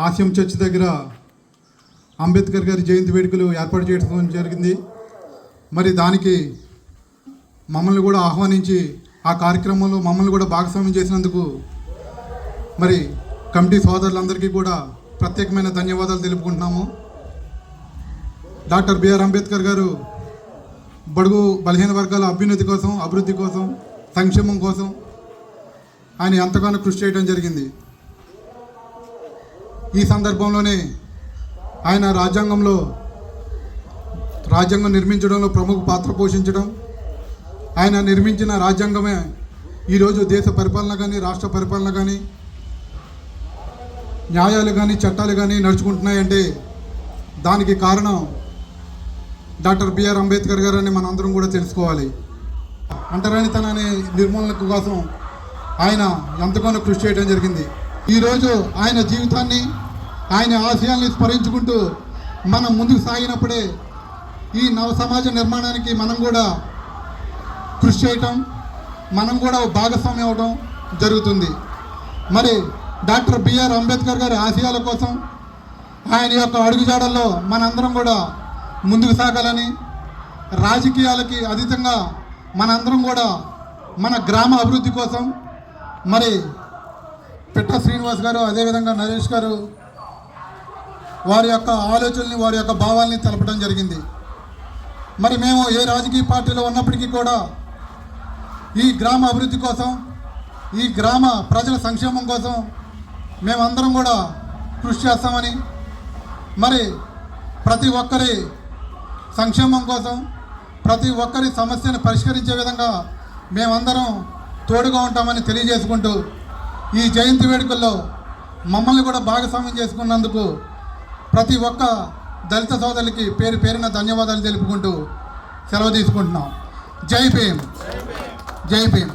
ఆసియం church దగ్గర అంబేద్కర్ గారి జయంతి వేడుకలు ఏర్పాటు చేయడం జరిగింది. మరి దానికి మమ్మల్ని కూడా ఆహ్వానించి ఆ కార్యక్రమంలో మమ్మల్ని కూడా భాగస్వామ్యం చేసినందుకు మరి కమిటీ సోదరులందరికీ కూడా ప్రత్యేకమైన ధన్యవాదాలు తెలుపుకుంటున్నాము. డాక్టర్ బిఆర్ అంబేద్కర్ గారు బడుగు బలహీన వర్గాల అభ్యున్నతి కోసం అభివృద్ధి కోసం సంక్షేమం కోసం ఆయన ఎంతగానో కృషి చేయడం జరిగింది. ఈ సందర్భంలోనే ఆయన రాజ్యాంగంలో రాజ్యాంగం నిర్మించడంలో ప్రముఖ పాత్ర పోషించడం ఆయన నిర్మించిన రాజ్యాంగమే ఈరోజు దేశ పరిపాలన కానీ రాష్ట్ర పరిపాలన కానీ న్యాయాలు కానీ చట్టాలు కానీ నడుచుకుంటున్నాయంటే దానికి కారణం డాక్టర్ బిఆర్ అంబేద్కర్ గారని మనందరం కూడా తెలుసుకోవాలి. అంటరానితనాన్ని నిర్మూలన కోసం ఆయన ఎంతగానో కృషి చేయడం జరిగింది. ఈరోజు ఆయన జీవితాన్ని ఆయన ఆశయాల్ని స్మరించుకుంటూ మనం ముందుకు సాగినప్పుడే ఈ నవ సమాజ నిర్మాణానికి మనం కూడా కృషి చేయటం మనం కూడా భాగస్వామ్యం అవడం జరుగుతుంది. మరి డాక్టర్ బిఆర్ అంబేద్కర్ గారి ఆశయాల కోసం ఆయన యొక్క అడుగుజాడల్లో మనందరం కూడా ముందుకు సాగాలని రాజకీయాలకి అతీతంగా మనందరం కూడా మన గ్రామ అభివృద్ధి కోసం మరి పిట్ట శ్రీనివాస్ గారు అదేవిధంగా నరేష్ గారు వారి యొక్క ఆలోచనల్ని వారి యొక్క భావాల్ని తెలపడం జరిగింది. మరి మేము ఏ రాజకీయ పార్టీలో ఉన్నప్పటికీ కూడా ఈ గ్రామ అభివృద్ధి కోసం ఈ గ్రామ ప్రజల సంక్షేమం కోసం మేమందరం కూడా కృషి చేస్తామని మరి ప్రతి ఒక్కరి సంక్షేమం కోసం ప్రతి ఒక్కరి సమస్యను పరిష్కరించే విధంగా మేమందరం తోడుగా ఉంటామని తెలియజేసుకుంటూ ఈ జయంతి వేడుకల్లో మమ్మల్ని కూడా భాగస్వామ్యం చేసుకున్నందుకు ప్రతి ఒక్క దళిత సోదరులకి పేరు పేరున ధన్యవాదాలు తెలుపుకుంటూ సెలవు తీసుకుంటున్నాం. జై భీమ్. జై భీమ్.